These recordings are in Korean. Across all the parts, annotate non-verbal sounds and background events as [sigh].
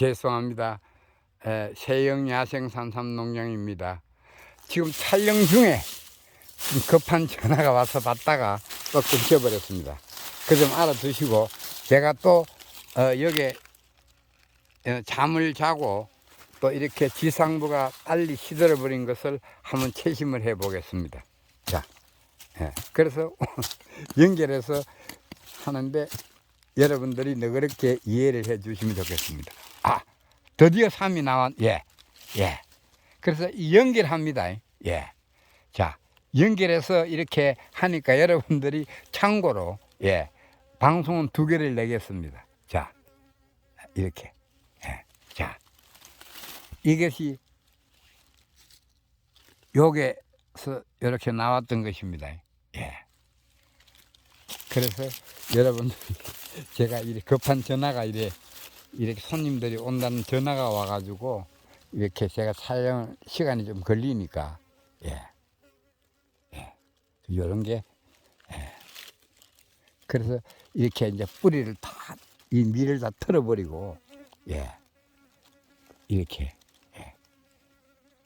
죄송합니다. 에, 세영 야생 산삼 농장입니다. 지금 촬영 중에 좀 급한 전화가 와서 받다가 또 끊겨버렸습니다. 그점 알아두시고 제가 또 어, 여기에 어, 잠을 자고 또 이렇게 지상부가 빨리 시들어버린 것을 한번 채심을 해 보겠습니다. 자, 예, 그래서 [laughs] 연결해서 하는데 여러분들이 너그럽게 이해를 해 주시면 좋겠습니다. 아, 드디어 3이 나왔, 예, 예. 그래서 이 연결합니다. 예. 자, 연결해서 이렇게 하니까 여러분들이 참고로, 예, 방송은 두 개를 내겠습니다. 자, 이렇게. 예. 자, 이것이 요게서 이렇게 나왔던 것입니다. 예. 그래서 여러분들 제가 이렇게 급한 전화가 이래 이렇게 손님들이 온다는 전화가 와가지고 이렇게 제가 촬영 시간이 좀 걸리니까 예, 예, 이런 게 예. 그래서 이렇게 이제 뿌리를 다 이 밀을 다 털어버리고 예, 이렇게 예.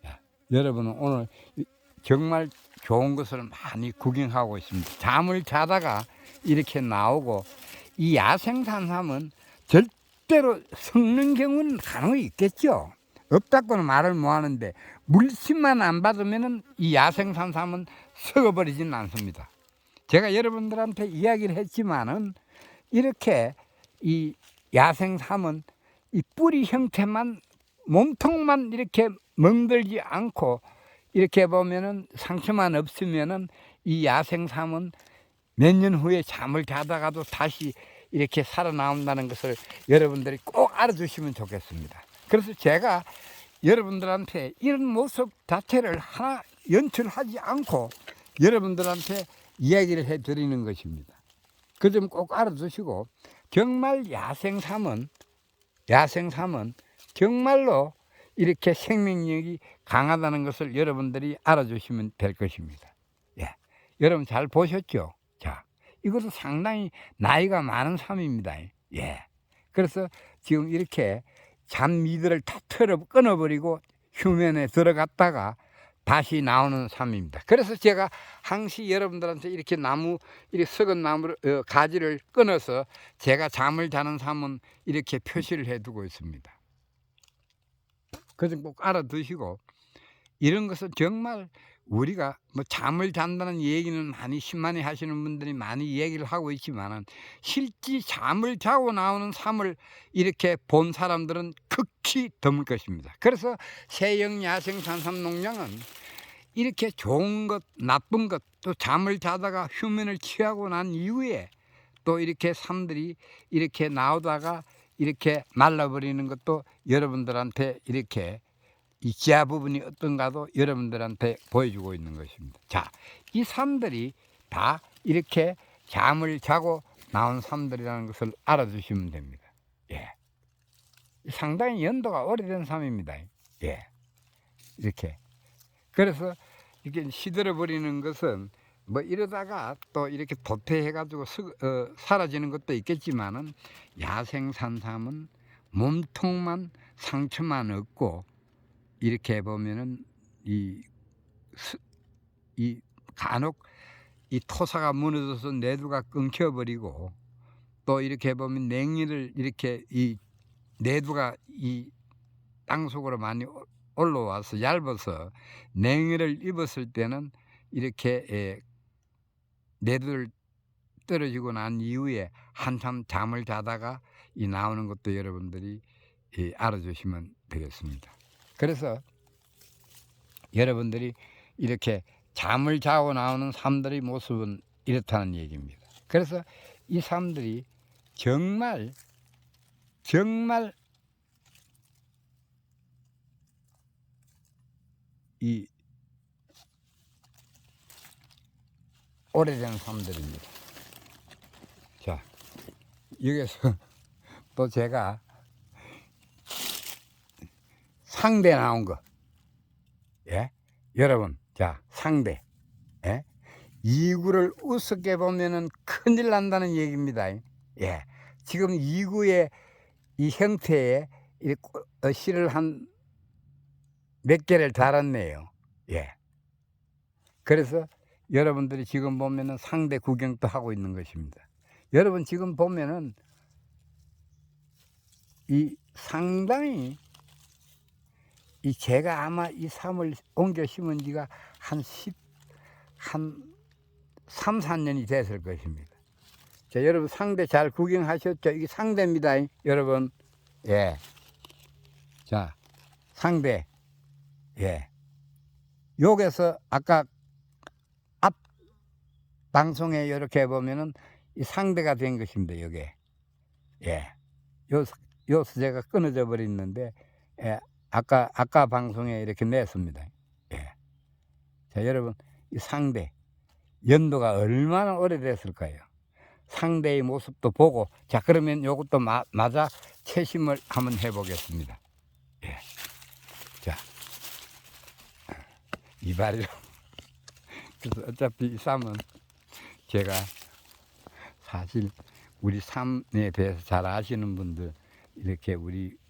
야, 여러분은 오늘 이- 정말 좋은 것을 많이 구경하고 있습니다. 잠을 자다가 이렇게 나오고 이 야생산삼은 절대로 썩는 경우는 간혹 있겠죠. 없다고는 말을 못 하는데 물심만 안 받으면은 이 야생산삼은 썩어버리지는 않습니다. 제가 여러분들한테 이야기를 했지만은 이렇게 이 야생삼은 이 뿌리 형태만 몸통만 이렇게 멍들지 않고 이렇게 보면은 상처만 없으면은 이 야생삼은 몇 년 후에 잠을 자다가도 다시 이렇게 살아나온다는 것을 여러분들이 꼭 알아주시면 좋겠습니다. 그래서 제가 여러분들한테 이런 모습 자체를 하나 연출하지 않고 여러분들한테 이야기를 해 드리는 것입니다. 그점꼭 알아두시고 정말 야생삼은 야생삼은 정말로 이렇게 생명력이 강하다는 것을 여러분들이 알아주시면 될 것입니다. 예. 여러분 잘 보셨죠? 자, 이것도 상당히 나이가 많은 삶입니다. 예. 그래서 지금 이렇게 잔미들을 다 털어 끊어버리고 휴면에 들어갔다가 다시 나오는 삶입니다. 그래서 제가 항시 여러분들한테 이렇게 나무, 이렇게 썩은 나무를, 어, 가지를 끊어서 제가 잠을 자는 삶은 이렇게 표시를 해두고 있습니다. 그것은 꼭 알아두시고 이런 것은 정말 우리가 뭐 잠을 잔다는 얘기는 많이 심만히 하시는 분들이 많이 얘기를 하고 있지만은 실제 잠을 자고 나오는 삶을 이렇게 본 사람들은 극히 드물 것입니다. 그래서 세영 야생 산삼 농장은 이렇게 좋은 것, 나쁜 것, 또 잠을 자다가 휴면을 취하고 난 이후에 또 이렇게 삶들이 이렇게 나오다가 이렇게 말라버리는 것도 여러분들한테 이렇게 이 지하 부분이 어떤가도 여러분들한테 보여주고 있는 것입니다. 자, 이 삶들이 다 이렇게 잠을 자고 나온 삶들이라는 것을 알아두시면 됩니다. 예. 상당히 연도가 오래된 삶입니다. 예. 이렇게. 그래서 이렇게 시들어 버리는 것은 뭐 이러다가 또 이렇게 도태해가지고 스, 어, 사라지는 것도 있겠지만은 야생산삼은 몸통만 상처만 없고 이렇게 보면은 이, 스, 이 간혹 이 토사가 무너져서 내두가 끊겨버리고 또 이렇게 보면 냉이를 이렇게 이 내두가 이 땅속으로 많이 올- 올라와서 얇아서 냉이를 입었을 때는 이렇게 에, 내두를 떨어지고 난 이후에 한참 잠을 자다가 이 나오는 것도 여러분들이 이 알아주시면 되겠습니다. 그래서 여러분들이 이렇게 잠을 자고 나오는 삶들의 모습은 이렇다는 얘기입니다. 그래서 이 삶들이 정말 정말 이 오래된 삶들입니다. 자, 여기서 [laughs] 또 제가 상대 나온 거. 예? 여러분, 자, 상대. 예? 이구를 우습게 보면은 큰일 난다는 얘기입니다. 예. 지금 이구의 이 형태에 씨를 한몇 개를 달았네요. 예. 그래서 여러분들이 지금 보면은 상대 구경도 하고 있는 것입니다. 여러분 지금 보면은 이 상당히 이 제가 아마 이 삶을 옮겨 심은 지가 한 10, 한 3, 4년이 됐을 것입니다. 자, 여러분 상대 잘 구경하셨죠? 이게 상대입니다. 여러분. 예. 자, 상대. 예. 여기서 아까 앞 방송에 이렇게 보면은 이 상대가 된 것입니다. 여기. 예. 요, 요 수제가 끊어져 버렸는데, 예. 아까, 아까 방송에 이렇게 냈습니다. 예. 자, 여러분, 이 상대. 연도가 얼마나 오래됐을까요? 상대의 모습도 보고, 자, 그러면 요것도 마, 맞아 채심을 한번 해보겠습니다. 예. 자. 이발이로. [laughs] 그래서 어차피 이 쌈은 제가 사실 우리 삶에 대해서 잘 아시는 분들 이렇게 우리 이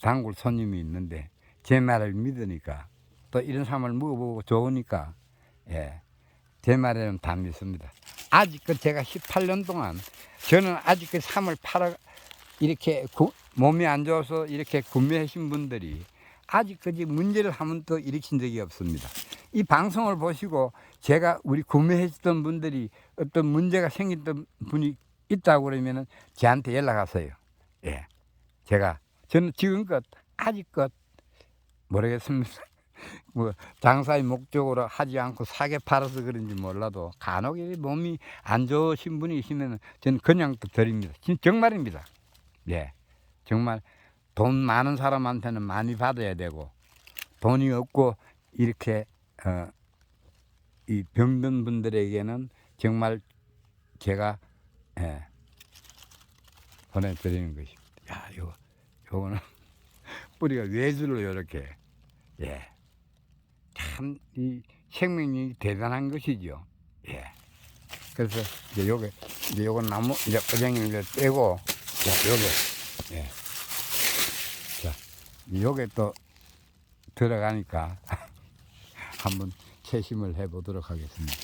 단골 손님이 있는데 제 말을 믿으니까 또 이런 삶을 먹어보고 좋으니까 예, 제 말에는 다 믿습니다. 아직 그 제가 18년 동안 저는 아직 그 삶을 팔아 이렇게 구- 몸이 안 좋아서 이렇게 구매하신 분들이 아직까지 문제를 한 번도 일으킨 적이 없습니다. 이 방송을 보시고 제가 우리 구매했던 분들이 어떤 문제가 생겼던 분이 있다고 그러면은 저한테 연락하세요. 예. 제가 저는 지금껏 아직껏 모르겠습니다. [laughs] 뭐 장사의 목적으로 하지 않고 사게 팔아서 그런지 몰라도 간혹 이 몸이 안 좋으신 분이 있으면 저는 그냥 또 드립니다. 진- 정말입니다. 예. 정말 돈 많은 사람한테는 많이 받아야 되고 돈이 없고 이렇게 어, 이 병든 분들에게는 정말 제가 예, 보내드리는 것입니다. 야, 요 요거는 [laughs] 뿌리가 외주로 이렇게 예, 참 이 생명이 대단한 것이죠. 예. 그래서 이제 요게 이제 요거 나무 이제 어장을 이제 떼고 자 요게 예. 자 요게 또 들어가니까 [laughs] 한번 채심을 해보도록 하겠습니다.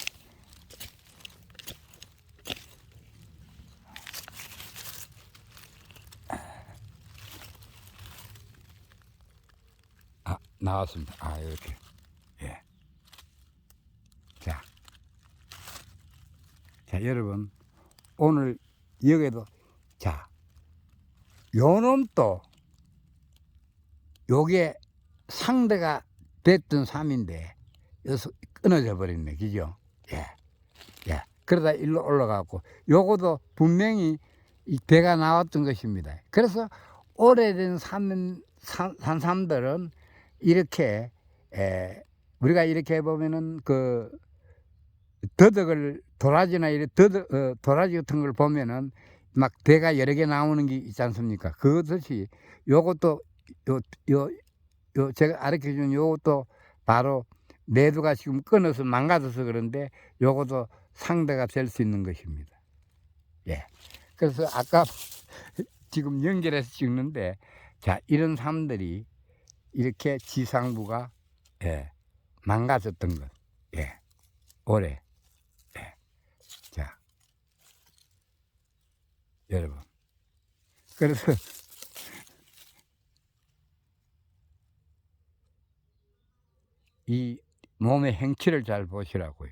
아 나왔습니다. 아 이렇게 예. 자, 자 여러분 오늘 여기도 자 요놈도 요게 상대가 됐던 삶인데 여기서 끊어져 버렸네 그죠 예. 예. 그러다 일로 올라가고 요거도 분명히 이 배가 나왔던 것입니다 그래서 오래된 삶, 산, 산 삶들은 이렇게 에, 우리가 이렇게 보면은 그 더덕을 도라지나 이런 더덕 어, 도라지 같은 걸 보면은 막 대가 여러 개 나오는 게 있지 않습니까? 그것이 요것도 요 요 요 제가 가르쳐 준 요것도 바로 내두가 지금 끊어서 망가져서 그런데 요것도 상대가 될 수 있는 것입니다. 예. 그래서 아까 [laughs] 지금 연결해서 찍는데 자 이런 사람들이 이렇게 지상부가 예, 망가졌던 것. 예. 올해. 예. 자. 여러분. 그래서 이 몸의 행치를 잘 보시라고요.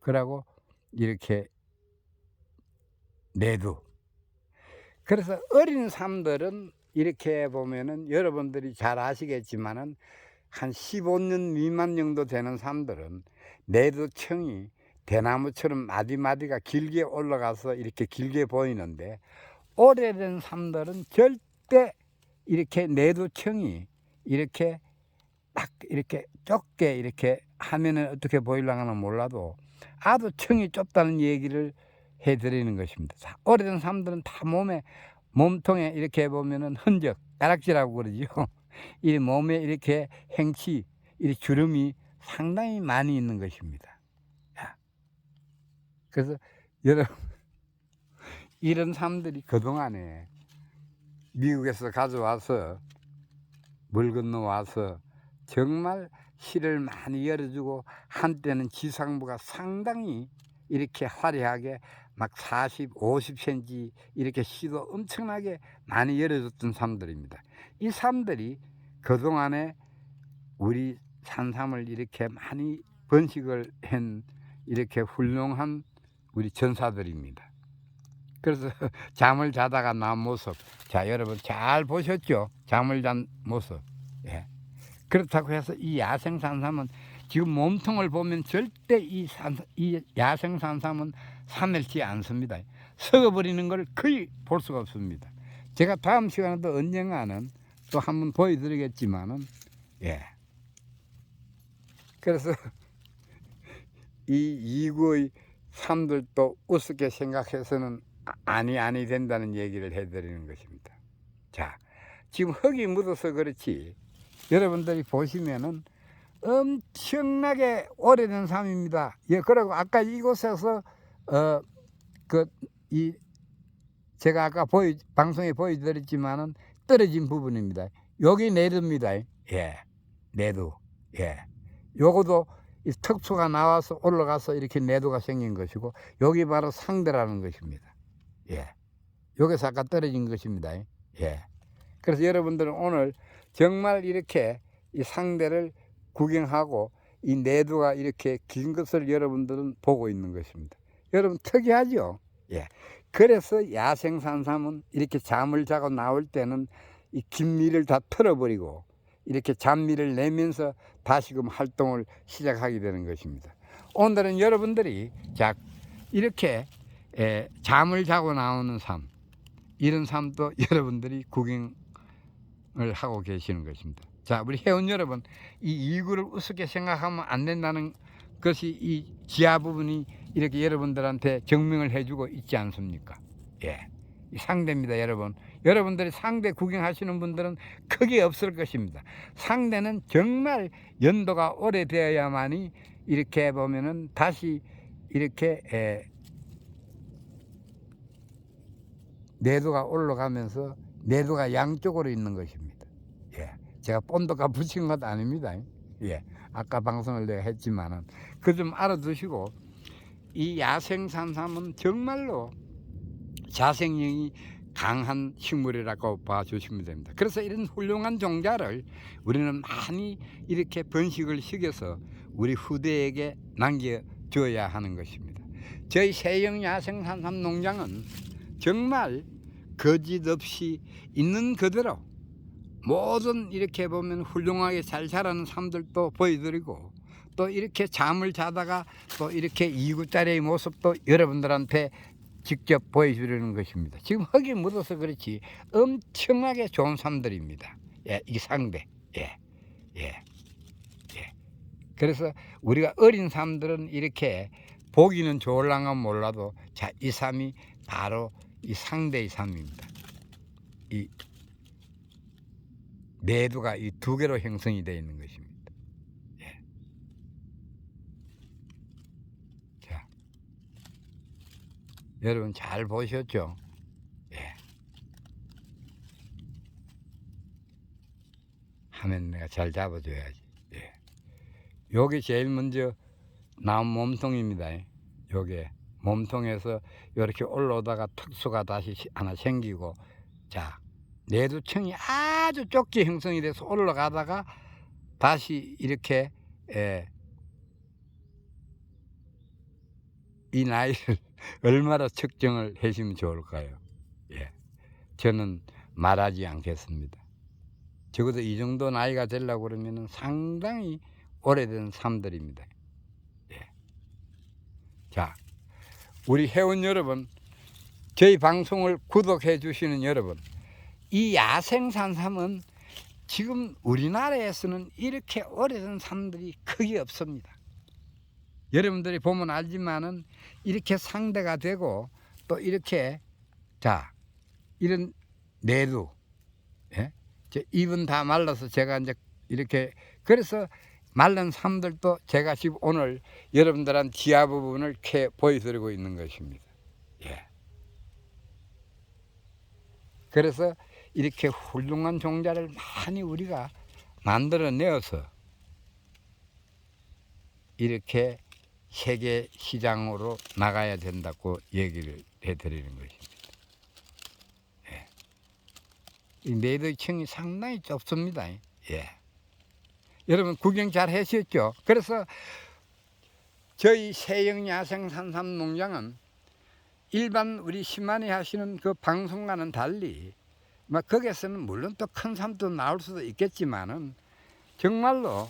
그러고 이렇게 내두. 그래서 어린 삶들은 이렇게 보면은 여러분들이 잘 아시겠지만은 한 15년 미만 정도 되는 삶들은 내두청이 대나무처럼 마디마디가 길게 올라가서 이렇게 길게 보이는데 오래된 삶들은 절대 이렇게 내두청이 이렇게 딱 이렇게 좁게 이렇게 하면은 어떻게 보일랑하는 몰라도 아주 청이 좁다는 얘기를 해드리는 것입니다. 자, 오래된 사람들은 다 몸에 몸통에 이렇게 보면은 흔적, 가락지라고 그러죠. [laughs] 이 몸에 이렇게 행치, 이 주름이 상당히 많이 있는 것입니다. 야. 그래서 여러분 [laughs] 이런 사람들이 그 동안에 미국에서 가져와서 물 건너 와서 정말 실을 많이 열어주고 한때는 지상부가 상당히 이렇게 화려하게 막 40, 50cm 이렇게 시도 엄청나게 많이 열어줬던 삶들입니다. 이 삶들이 그동안에 우리 산삼을 이렇게 많이 번식을 한 이렇게 훌륭한 우리 전사들입니다. 그래서 [laughs] 잠을 자다가 나온 모습. 자, 여러분 잘 보셨죠? 잠을 잔 모습. 예. 그렇다고 해서 이 야생 산삼은 지금 몸통을 보면 절대 이, 산, 이 야생 산삼은 사멸치 않습니다. 썩어버리는 걸 거의 볼 수가 없습니다. 제가 다음 시간에도 언젠가는 또 한번 보여드리겠지만은, 예. 그래서 [laughs] 이 이구의 삶들도 우습게 생각해서는 아- 아니 아니 된다는 얘기를 해드리는 것입니다. 자, 지금 흙이 묻어서 그렇지 여러분들이 보시면은 엄청나게 오래된 삶입니다. 예, 그리고 아까 이곳에서 어 그 이 제가 아까 보여 방송에 보여드렸지만은 떨어진 부분입니다. 여기 내두입니다. 예, 내두. 예, 요거도 이 턱수가 나와서 올라가서 이렇게 내두가 생긴 것이고 여기 바로 상대라는 것입니다. 예. 여기서 아까 떨어진 것입니다. 예. 그래서 여러분들은 오늘 정말 이렇게 이 상대를 구경하고 이 내두가 이렇게 긴 것을 여러분들은 보고 있는 것입니다. 여러분 특이하죠? 예. 그래서 야생산삼은 이렇게 잠을 자고 나올 때는 이 긴미를 다 털어버리고 이렇게 잔미를 내면서 다시금 활동을 시작하게 되는 것입니다. 오늘은 여러분들이 자 이렇게 에, 잠을 자고 나오는 삶 이런 삶도 [laughs] 여러분들이 구경을 하고 계시는 것입니다. 자 우리 회원 여러분 이 이구를 우습게 생각하면 안 된다는 것이 이 지하 부분이 이렇게 여러분들한테 증명을 해주고 있지 않습니까? 예. 이 상대입니다, 여러분. 여러분들이 상대 구경하시는 분들은 크게 없을 것입니다. 상대는 정말 연도가 오래되어야만이 이렇게 보면은 다시 이렇게 에, 내도가 올라가면서 내도가 양쪽으로 있는 것입니다. 예. 제가 본드가 붙인 것 아닙니다. 예. 아까 방송을 내가 했지만은 그 좀 알아두시고 이 야생산삼은 정말로 자생력이 강한 식물이라고 봐주시면 됩니다. 그래서 이런 훌륭한 종자를 우리는 많이 이렇게 번식을 시켜서 우리 후대에게 남겨줘야 하는 것입니다. 저희 세영 야생산삼 농장은 정말 거짓 없이 있는 그대로 모든 이렇게 보면 훌륭하게 잘 자라는 삶들도 보여드리고 또 이렇게 잠을 자다가 또 이렇게 이구짜리의 모습도 여러분들한테 직접 보여주려는 것입니다. 지금 흙이 묻어서 그렇지 엄청나게 좋은 삶들입니다. 예, 이 상대. 예, 예, 예. 그래서 우리가 어린 삶들은 이렇게 보기는 좋을랑은 몰라도 자, 이 삶이 바로 이 상대의 삶입니다. 이 내두가 이 두 개로 형성이 되어 있는 것입니다. 예. 자, 여러분 잘 보셨죠? 예. 하면 내가 잘 잡아줘야지. 예. 여기 제일 먼저 나온 몸통입니다. 요게 몸통에서 이렇게 올라오다가 특수가 다시 시- 하나 생기고 자 내두층이 아주 좁게 형성이 돼서 올라가다가 다시 이렇게 에, 이 나이를 [laughs] 얼마나 측정을 하시면 좋을까요? 예, 저는 말하지 않겠습니다. 적어도 이 정도 나이가 되려고 그러면 상당히 오래된 삶들입니다. 예. 자, 우리 회원 여러분, 저희 방송을 구독해 주시는 여러분, 이 야생산삼은 지금 우리나라에서는 이렇게 오래된 삶들이 크게 없습니다. 여러분들이 보면 알지만은 이렇게 상대가 되고 또 이렇게 자 이런 내두 예? 저 입은 다 말라서 제가 이제 이렇게 그래서 말른 삶들도 제가 지금 오늘 여러분들한 지하 부분을 이렇게 보여드리고 있는 것입니다. 예. 그래서 이렇게 훌륭한 종자를 많이 우리가 만들어내어서 이렇게 세계 시장으로 나가야 된다고 얘기를 해드리는 것입니다. 예. 이 매도청이 상당히 좁습니다. 예. 여러분 구경 잘 하셨죠? 그래서 저희 세영 야생 산삼 농장은 일반 우리 시만이 하시는 그 방송과는 달리 막 거기에서는 물론 또 큰 삶도 나올 수도 있겠지만은 정말로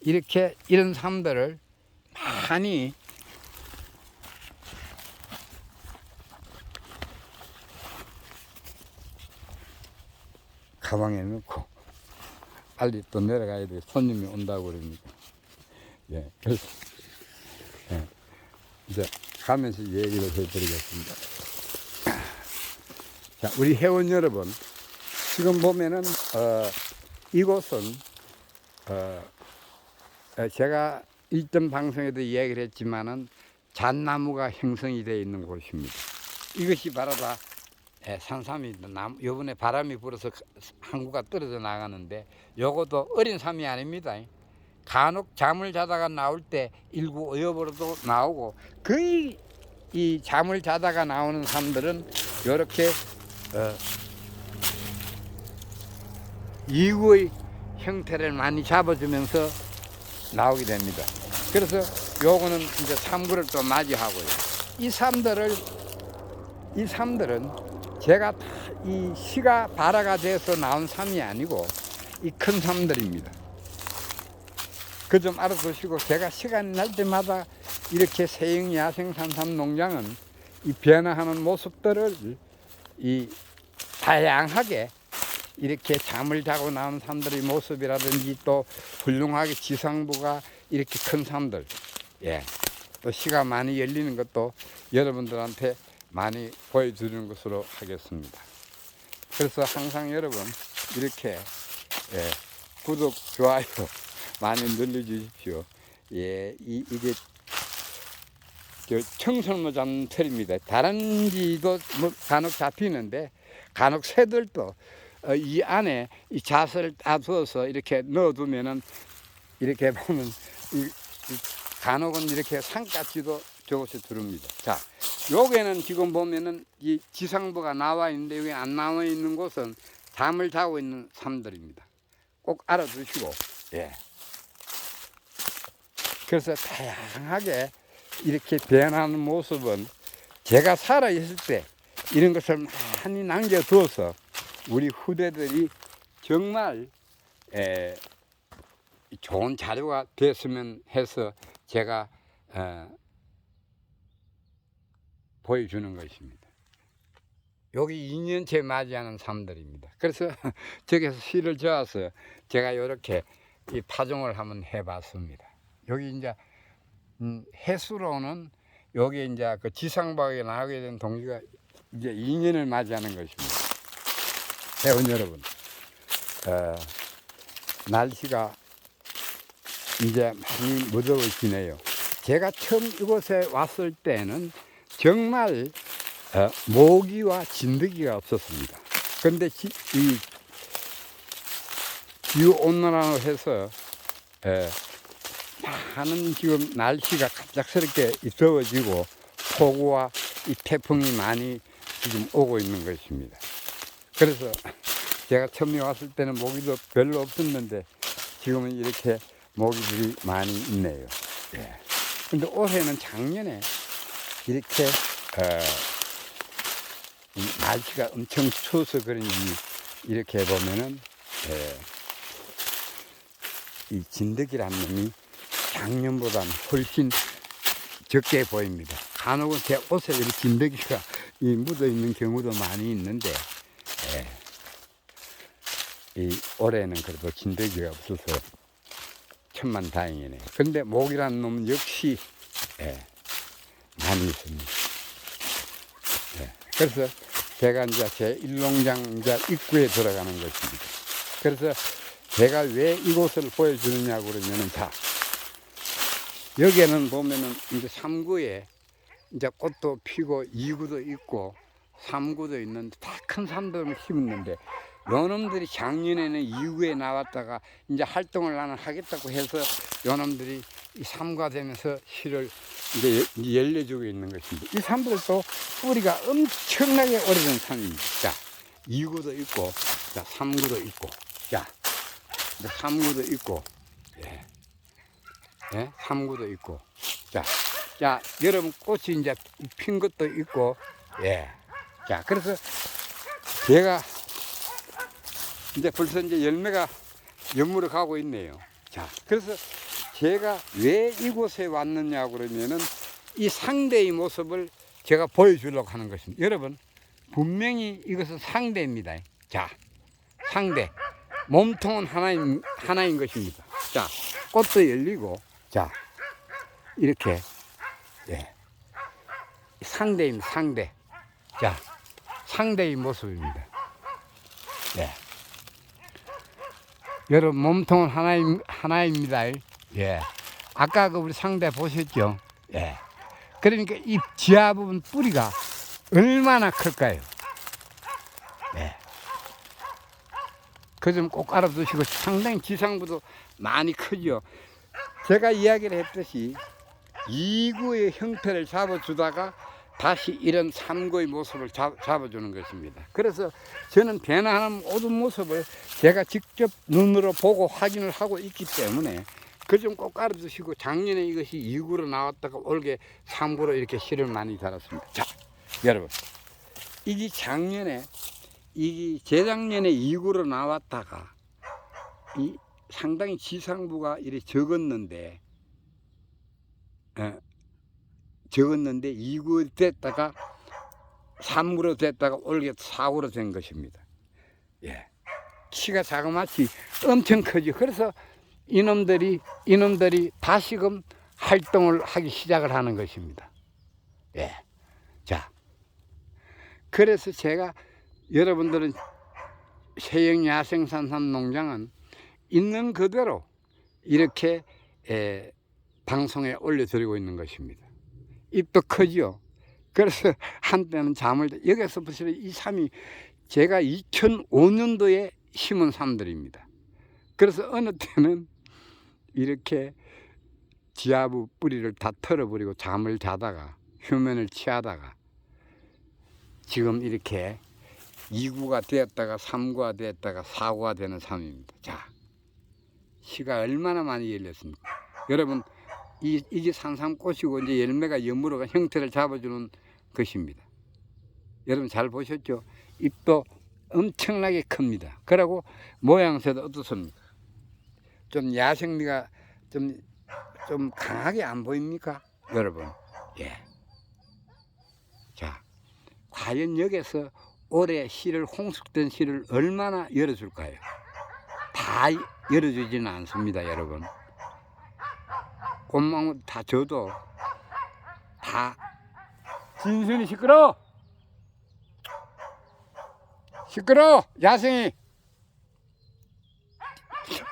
이렇게 이런 삶들을 많이 가방에 넣고 빨리 또 내려가야 돼. 손님이 온다고 그러니까 예 이제 가면서 얘기를 해드리겠습니다. 자 우리 회원 여러분 지금 보면은 어, 이곳은 어, 어, 제가 일전 방송에도 이야기를 했지만은 잣나무가 형성이 되어 있는 곳입니다. 이것이 바로 다 예, 산삼이 나무 요번에 바람이 불어서 한 구가 떨어져 나가는데 요것도 어린 삼이 아닙니다. 간혹 잠을 자다가 나올 때 일구 어여버려도 나오고 거의 이 잠을 자다가 나오는 삼들은 이렇게 어, 이구의 형태를 많이 잡아주면서 나오게 됩니다. 그래서 요거는 이제 삼구를 또 맞이하고요. 이 삼들을 이 삼들은 제가 다 이 시가 발화가 돼서 나온 삼이 아니고 이 큰 삼들입니다. 그 좀 알아두시고 제가 시간이 날 때마다 이렇게 세영 야생 산삼 농장은 이 변화하는 모습들을 이 다양하게 이렇게 잠을 자고 나온 삼들의 모습이라든지 또 훌륭하게 지상부가 이렇게 큰 삼들 예. 또 시가 많이 열리는 것도 여러분들한테 많이 보여주는 것으로 하겠습니다. 그래서 항상 여러분 이렇게 예, 구독, 좋아요 [laughs] 많이 눌러주십시오. 예, 이, 이게 저 청설모 잡는 털입니다. 다른 지도 뭐 간혹 잡히는데 간혹 새들도 어, 이 안에 이 잣을 따두어서 이렇게 넣어두면은 이렇게 [laughs] 보면 이, 이 간혹은 이렇게 상까지도 저것이 들어옵니다. 자, 여기는 지금 보면은 이 지상부가 나와 있는데 여기 안 나와 있는 곳은 잠을 자고 있는 삶들입니다. 꼭 알아두시고, 예. 그래서 다양하게 이렇게 변하는 모습은 제가 살아있을 때 이런 것을 많이 남겨두어서 우리 후대들이 정말 에, 좋은 자료가 됐으면 해서 제가 어, 보여주는 것입니다. 여기 2년째 맞이하는 삶들입니다. 그래서 [laughs] 저기서 실을 저어서 제가 이렇게 이 파종을 한번 해봤습니다. 여기 이제 음, 해수로는 여기 이제 그 지상박에 나가게 된 동지가 이제 2년을 맞이하는 것입니다. 회원 여러분, 어, 날씨가 이제 많이 무더워지네요. 제가 처음 이곳에 왔을 때는 정말 어, 모기와 진드기가 없었습니다. 지, 이 기후 온난화로 해서 에, 많은 지금 날씨가 갑작스럽게 더워지고 폭우와 이 태풍이 많이 지금 오고 있는 것입니다. 그래서 제가 처음에 왔을 때는 모기도 별로 없었는데 지금은 이렇게 모기들이 많이 있네요. 예. 근데 올해는 작년에 이렇게 어, 이 날씨가 엄청 추워서 그런지 이렇게 보면은 예, 이 진드기란 놈이 작년보다는 훨씬 적게 보입니다. 간혹은 제 옷에 이렇게 진드기가 이 묻어 있는 경우도 많이 있는데 예, 이 올해는 그래도 진드기가 없어서 천만 다행이네. 근데 모기란 놈은 역시 예, 많이 있습니다. 예, 그래서 제가 이제 제 일농장 이제 입구에 들어가는 것입니다. 그래서 제가 왜 이곳을 보여주느냐고 그러면은 자, 여기에는 보면은 이제 3구에 이제 꽃도 피고 2구도 있고 3구도 있는데 다 큰 산들을 심었는데 요놈들이 작년에는 이후에 나왔다가 이제 활동을 나는 하겠다고 해서 요놈들이 이 삼가 되면서 실을 이제 열려주고 있는 것입니다. 이 삼들도 뿌리가 엄청나게 오래된 삼입니다. 자, 이구도 있고, 자, 삼구도 있고, 자, 이제 삼구도 있고, 예, 예, 삼구도 있고, 자, 자, 여러분 꽃이 이제 핀 것도 있고, 예, 자, 그래서 제가 이제 벌써 이제 열매가 연무를 가고 있네요. 자, 그래서 제가 왜 이곳에 왔느냐 그러면은 이 상대의 모습을 제가 보여주려고 하는 것입니다. 여러분, 분명히 이것은 상대입니다. 자, 상대. 몸통은 하나인, 하나인 것입니다. 자, 꽃도 열리고, 자, 이렇게, 예. 상대입니다, 상대. 자, 상대의 모습입니다. 예. 여러분 몸통은 하나임, 하나입니다. 예. 아까 그 우리 상대 보셨죠? 예. 그러니까 이 지하 부분 뿌리가 얼마나 클까요? 예. 그점꼭 알아두시고 상당히 지상부도 많이 크죠. 제가 이야기를 했듯이 이구의 형태를 잡아주다가 다시 이런 삼구의 모습을 잡, 잡아주는 것입니다. 그래서 저는 변화하는 모든 모습을 제가 직접 눈으로 보고 확인을 하고 있기 때문에 그 좀 꼭 알아두시고 작년에 이것이 이구로 나왔다가 올게 삼구로 이렇게 실을 많이 달았습니다. 자, 여러분. 이게 작년에 이게 재작년에 이구로 나왔다가 이 상당히 지상부가 이렇게 적었는데 어, 적었는데 이구 됐다가 삼구로 됐다가 올게 사구로된 것입니다. 예. 키가 자그마치 엄청 크죠. 그래서 이놈들이 이놈들이 다시금 활동을 하기 시작을 하는 것입니다. 예. 자. 그래서 제가 여러분들은 세영 야생산삼 농장은 있는 그대로 이렇게 에, 방송에 올려드리고 있는 것입니다. 입도 크지요. 그래서 [laughs] 한때는 잠을 자- 여기서 보시면 이 삼이 제가 2005년도에 심은 삼들입니다. 그래서 어느 때는 이렇게 지하부 뿌리를 다 털어버리고 잠을 자다가 휴면을 취하다가 지금 이렇게 2구가 되었다가 3구가 되었다가 4구가 되는 삶입니다. 자, 시가 얼마나 많이 열렸습니까? 여러분, 이, 이게 산삼꽃이고 이제 열매가 여물어가 형태를 잡아주는 것입니다. 여러분 잘 보셨죠? 잎도 엄청나게 큽니다. 그리고 모양새도 어떻습니까? 좀 야생미가 좀, 좀 강하게 안 보입니까? 여러분. 예. 자, 과연 여기서 올해 씨를 홍숙된 씨를 얼마나 열어줄까요? 다 열어주지는 않습니다, 여러분. 곰망 다 줘도 다 진순이 시끄러. 시끄러. 야생이.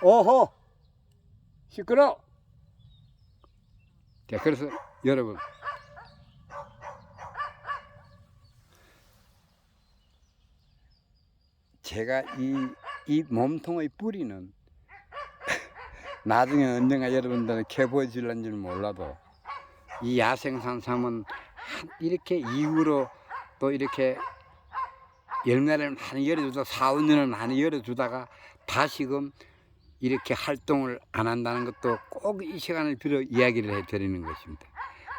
오호. 시끄러. 자, 그래서 여러분 제가 이, 이 몸통의 뿌리는 나중에 언젠가 여러분들은 캐보여줄는지는 몰라도 이 야생산삼은 한- 이렇게 이후로 또 이렇게 열매를 많이 열어주다 4, 5년을 많이 열어주다가 다시금 이렇게 활동을 안 한다는 것도 꼭 이 시간을 빌어 이야기를 해드리는 것입니다.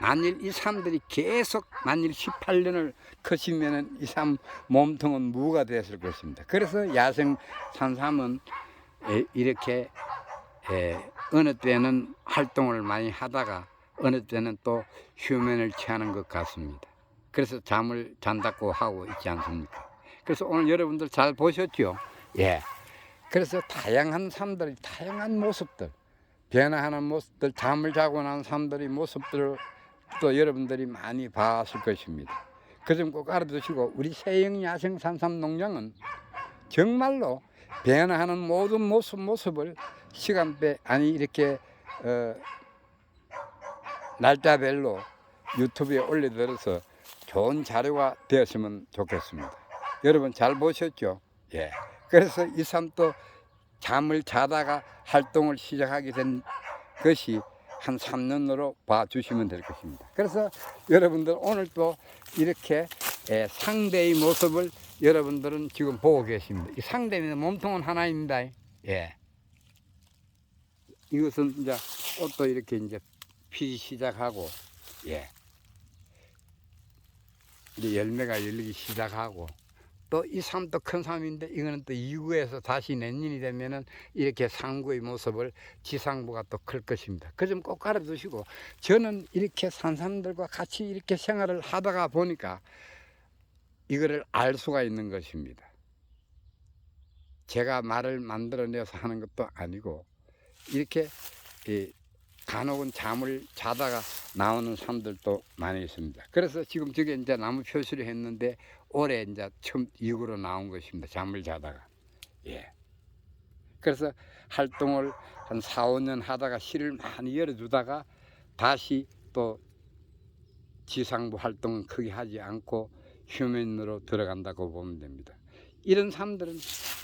만일 이 사람들이 계속 만일 18년을 커시면은 이 사람 몸통은 무가 됐을 것입니다. 그래서 야생 산삼은 에, 이렇게 에, 어느 때는 활동을 많이 하다가 어느 때는 또 휴면을 취하는 것 같습니다. 그래서 잠을 잔다고 하고 있지 않습니까? 그래서 오늘 여러분들 잘 보셨죠? 예. 그래서 다양한 삶들이 다양한 모습들 변화하는 모습들 잠을 자고 난 삶들의 모습들을 또 여러분들이 많이 봤을 것입니다. 그 점 꼭 알아두시고 우리 세영 야생 산삼 농장은 정말로 변화하는 모든 모습 모습을 시간대 아니 이렇게 어, 날짜별로 유튜브에 올려드려서 좋은 자료가 되었으면 좋겠습니다. 여러분 잘 보셨죠? 예. 그래서 이삶또 잠을 자다가 활동을 시작하게 된 것이 한 3년으로 봐주시면 될 것입니다. 그래서 여러분들 오늘 또 이렇게 예, 상대의 모습을 여러분들은 지금 보고 계십니다. 이 상대는 몸통은 하나입니다. 예. 이것은 이제 옷도 이렇게 이제 피기 시작하고, 예. 이제 열매가 열리기 시작하고, 또 이 삶도 큰 삶인데 이거는 또 이구에서 다시 내년이 되면은 이렇게 상구의 모습을 지상부가 또 클 것입니다. 그점꼭 알아두시고 저는 이렇게 산 사람들과 같이 이렇게 생활을 하다가 보니까 이거를 알 수가 있는 것입니다. 제가 말을 만들어내서 하는 것도 아니고 이렇게 이 간혹은 잠을 자다가 나오는 사람들도 많이 있습니다. 그래서 지금 저게 이제 나무 표시를 했는데 올해 이제 처음 이후로 나온 것입니다. 잠을 자다가. 예. 그래서 활동을 한 4, 5년 하다가 실을 많이 열어주다가 다시 또 지상부 활동은 크게 하지 않고 휴면으로 들어간다고 보면 됩니다. 이런 사람들은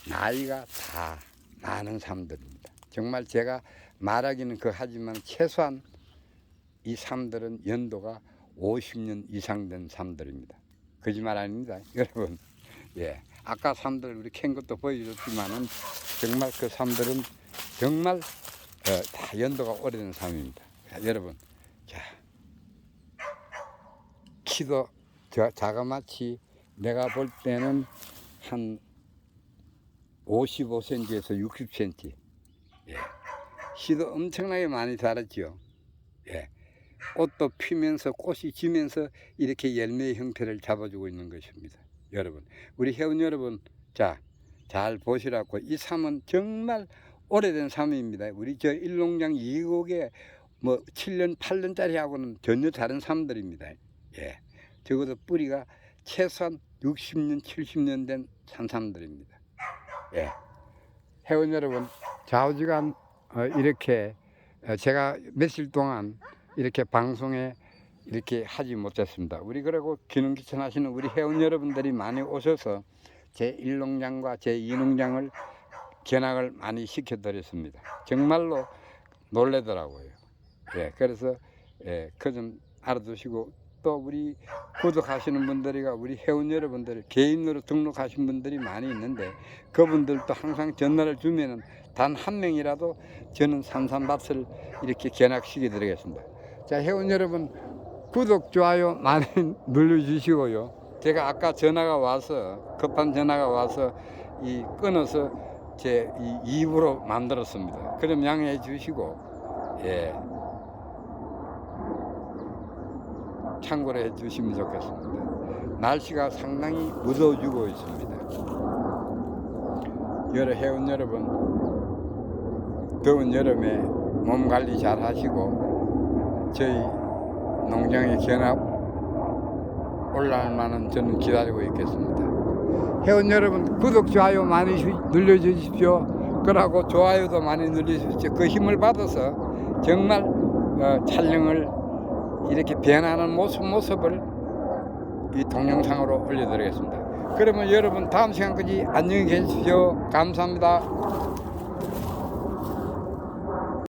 나이가 다 많은 사람들입니다. 정말 제가 말하기는 그 하지만 최소한 이 사람들은 연도가 50년 이상 된 사람들입니다. 거짓말 아닙니다. [laughs] 여러분. 예. 아까 사람들 우리 캔 것도 보여줬지만은 정말 그 사람들은 정말 어, 다 연도가 오래된 사람입니다. 자, 여러분. 자. 키도 저 자그마치 내가 볼 때는 한 55cm에서 60cm. 예. 씨도 엄청나게 많이 자랐지요. 예. 옷도 피면서 꽃이 지면서 이렇게 열매의 형태를 잡아주고 있는 것입니다. 여러분, 우리 회원 여러분, 자, 잘 보시라고 이 삶은 정말 오래된 삶입니다. 우리 저 일농장 이곡에 뭐 7년, 8년짜리 하고는 전혀 다른 삶들입니다. 예. 적어도 뿌리가 최소한 60년, 70년 된 산삼들입니다. 예. 회원 여러분, 좌우지간 어, 이렇게 어, 제가 며칠 동안 이렇게 방송에 이렇게 하지 못했습니다. 우리 그리고 기능기천 하시는 우리 회원 여러분들이 많이 오셔서 제 1농장과 제 2농장을 견학을 많이 시켜드렸습니다. 정말로 놀래더라고요. 예, 그래서 예, 그 좀 알아두시고 또 우리 구독하시는 분들이가 우리 회원 여러분들 개인으로 등록하신 분들이 많이 있는데 그분들도 항상 전화를 주면은 단 한 명이라도 저는 산삼밭을 이렇게 견학시켜 드리겠습니다. 자 회원 여러분 구독 좋아요 많이 [laughs] 눌러주시고요. 제가 아까 전화가 와서 급한 전화가 와서 이 끊어서 제 이 입으로 만들었습니다. 그럼 양해해 주시고 예. 참고로 해 주시면 좋겠습니다. 날씨가 상당히 무더워지고 있습니다. 여러 회원 여러분, 더운 여름에 몸 관리 잘 하시고, 저희 농장에 견학 올라올 만은 저는 기다리고 있겠습니다. 회원 여러분, 구독, 좋아요 많이 주- 눌러주십시오. 그러고 좋아요도 많이 눌러주십시오. 그 힘을 받아서 정말 어, 촬영을 이렇게 변하는 모습 모습을 이 동영상으로 올려드리겠습니다. 그러면 여러분 다음 시간까지 안녕히 계십시오. 감사합니다.